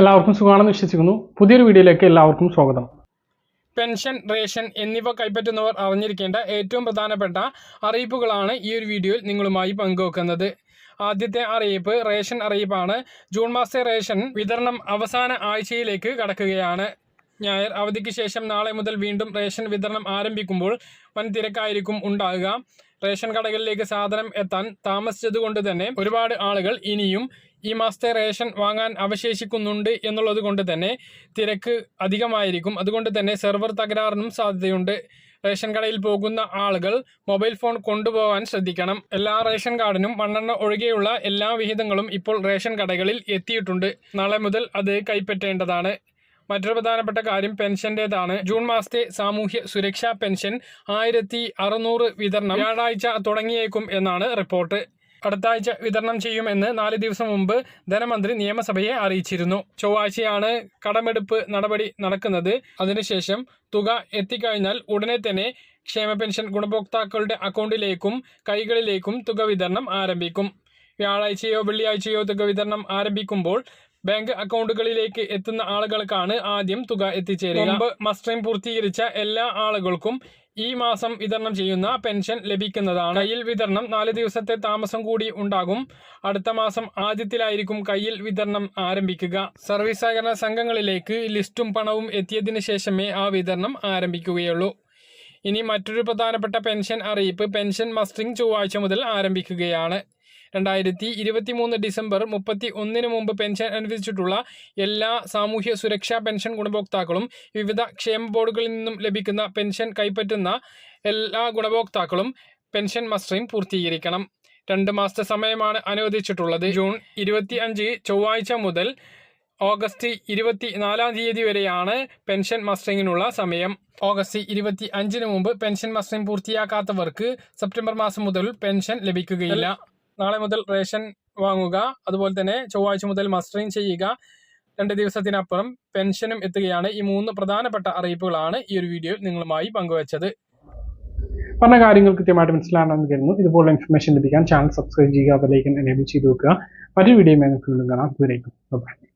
എല്ലാവർക്കും സുഖമാണെന്ന് വിശ്വസിക്കുന്നു. പുതിയൊരു വീഡിയോയിലേക്ക് എല്ലാവർക്കും സ്വാഗതം. പെൻഷൻ റേഷൻ എന്നിവ കൈപ്പറ്റുന്നവർ അറിഞ്ഞിരിക്കേണ്ട ഏറ്റവും പ്രധാനപ്പെട്ട അറിയിപ്പുകളാണ് ഈ ഒരു വീഡിയോയിൽ നിങ്ങളുമായി പങ്കുവെക്കുന്നത്. ആദ്യത്തെ അറിയിപ്പ് റേഷൻ അറിയിപ്പാണ്. ജൂൺ മാസത്തെ റേഷൻ വിതരണം അവസാന ആഴ്ചയിലേക്ക് കടക്കുകയാണ്. ഞായർ അവധിക്ക് ശേഷം നാളെ മുതൽ വീണ്ടും റേഷൻ വിതരണം ആരംഭിക്കുമ്പോൾ വൻ തിരക്കായിരിക്കും ഉണ്ടാകുക. റേഷൻ കടകളിലേക്ക് സാധനം എത്താൻ താമസിച്ചതുകൊണ്ട് തന്നെ ഒരുപാട് ആളുകൾ ഇനിയും ഈ മാസത്തെ റേഷൻ വാങ്ങാൻ അവശേഷിക്കുന്നുണ്ട് എന്നുള്ളത് കൊണ്ട് തന്നെ തിരക്ക് അധികമായിരിക്കും. അതുകൊണ്ട് തന്നെ സെർവർ തകരാറിനും സാധ്യതയുണ്ട്. റേഷൻ കടയിൽ പോകുന്ന ആളുകൾ മൊബൈൽ ഫോൺ കൊണ്ടുപോകാൻ ശ്രദ്ധിക്കണം. എല്ലാ റേഷൻ കാർഡിനും മണ്ണെണ്ണ ഒഴികെയുള്ള എല്ലാ വിഹിതങ്ങളും ഇപ്പോൾ റേഷൻ കടകളിൽ എത്തിയിട്ടുണ്ട്. നാളെ മുതൽ അത് കൈപ്പറ്റേണ്ടതാണ്. മറ്റൊരു പ്രധാനപ്പെട്ട കാര്യം പെൻഷന്റേതാണ്. ജൂൺ മാസത്തെ സാമൂഹ്യ സുരക്ഷാ പെൻഷൻ ആയിരത്തി വിതരണം വ്യാഴാഴ്ച തുടങ്ങിയേക്കും എന്നാണ് റിപ്പോർട്ട്. അടുത്ത ആഴ്ച വിതരണം ചെയ്യുമെന്ന് നാല് ദിവസം മുമ്പ് ധനമന്ത്രി നിയമസഭയെ അറിയിച്ചിരുന്നു. ചൊവ്വാഴ്ചയാണ് കടമെടുപ്പ് നടപടി നടക്കുന്നത്. അതിനുശേഷം തുക എത്തിക്കഴിഞ്ഞാൽ ഉടനെ തന്നെ ക്ഷേമ പെൻഷൻ ഗുണഭോക്താക്കളുടെ അക്കൗണ്ടിലേക്കും കൈകളിലേക്കും തുക വിതരണം ആരംഭിക്കും. വ്യാഴാഴ്ചയോ വെള്ളിയാഴ്ചയോ തുക വിതരണം ആരംഭിക്കുമ്പോൾ ബാങ്ക് അക്കൗണ്ടുകളിലേക്ക് എത്തുന്ന ആളുകൾക്കാണ് ആദ്യം തുക എത്തിച്ചേരുക. മുമ്പ് മസ്റ്ററിംഗ് പൂർത്തീകരിച്ച എല്ലാ ആളുകൾക്കും ഈ മാസം വിതരണം ചെയ്യുന്ന പെൻഷൻ ലഭിക്കുന്നതാണ്. കയ്യിൽ വിതരണം നാല് ദിവസത്തെ താമസം കൂടി ഉണ്ടാകും. അടുത്ത മാസം ആദ്യത്തിലായിരിക്കും കയ്യിൽ വിതരണം ആരംഭിക്കുക. സർവീസ് സഹകരണ സംഘങ്ങളിലേക്ക് ലിസ്റ്റും പണവും എത്തിയതിന് ശേഷമേ ആ വിതരണം ആരംഭിക്കുകയുള്ളൂ. ഇനി മറ്റൊരു പ്രധാനപ്പെട്ട പെൻഷൻ അറിയിപ്പ് പെൻഷൻ മസ്റ്ററിംഗ് ചൊവ്വാഴ്ച മുതൽ ആരംഭിക്കുകയാണ്. രണ്ടായിരത്തി ഇരുപത്തി മൂന്ന് ഡിസംബർ മുപ്പത്തി ഒന്നിന് മുമ്പ് പെൻഷൻ അനുവദിച്ചിട്ടുള്ള എല്ലാ സാമൂഹ്യ സുരക്ഷാ പെൻഷൻ ഗുണഭോക്താക്കളും വിവിധ ക്ഷേമ ബോർഡുകളിൽ നിന്നും ലഭിക്കുന്ന പെൻഷൻ കൈപ്പറ്റുന്ന എല്ലാ ഗുണഭോക്താക്കളും പെൻഷൻ മസ്റ്ററിംഗ് പൂർത്തീകരിക്കണം. രണ്ട് മാസത്തെ സമയമാണ് അനുവദിച്ചിട്ടുള്ളത്. ജൂൺ ഇരുപത്തി അഞ്ച് ചൊവ്വാഴ്ച മുതൽ ഓഗസ്റ്റ് ഇരുപത്തി നാലാം തീയതി വരെയാണ് പെൻഷൻ മസ്റ്ററിങ്ങിനുള്ള സമയം. ഓഗസ്റ്റ് ഇരുപത്തി അഞ്ചിന് മുമ്പ് പെൻഷൻ മസ്റ്ററിംഗ് പൂർത്തിയാക്കാത്തവർക്ക് സെപ്റ്റംബർ മാസം മുതൽ പെൻഷൻ ലഭിക്കുകയില്ല. നാളെ മുതൽ റേഷൻ വാങ്ങുക അതുപോലെ തന്നെ ചൊവ്വാഴ്ച മുതൽ മസ്റ്ററിംഗ് ചെയ്യുക. രണ്ട് ദിവസത്തിനപ്പുറം പെൻഷനും എത്തുകയാണ്. ഈ മൂന്ന് പ്രധാനപ്പെട്ട അറിയിപ്പുകളാണ് ഈ ഒരു വീഡിയോയിൽ നിങ്ങളുമായി പങ്കുവച്ചത്. പറഞ്ഞ കാര്യങ്ങൾ കൃത്യമായിട്ട് മനസ്സിലാണെന്ന് കരുതുന്നു. ഇതുപോലുള്ള ഇൻഫർമേഷൻ ലഭിക്കാൻ ചാനൽ സബ്സ്ക്രൈബ് ചെയ്യുക അതിലേക്ക് എനേബിൾ ചെയ്ത് വെക്കുക. മറ്റൊരു വീഡിയോ കാണാം. ദൂരേക്കും ബൈ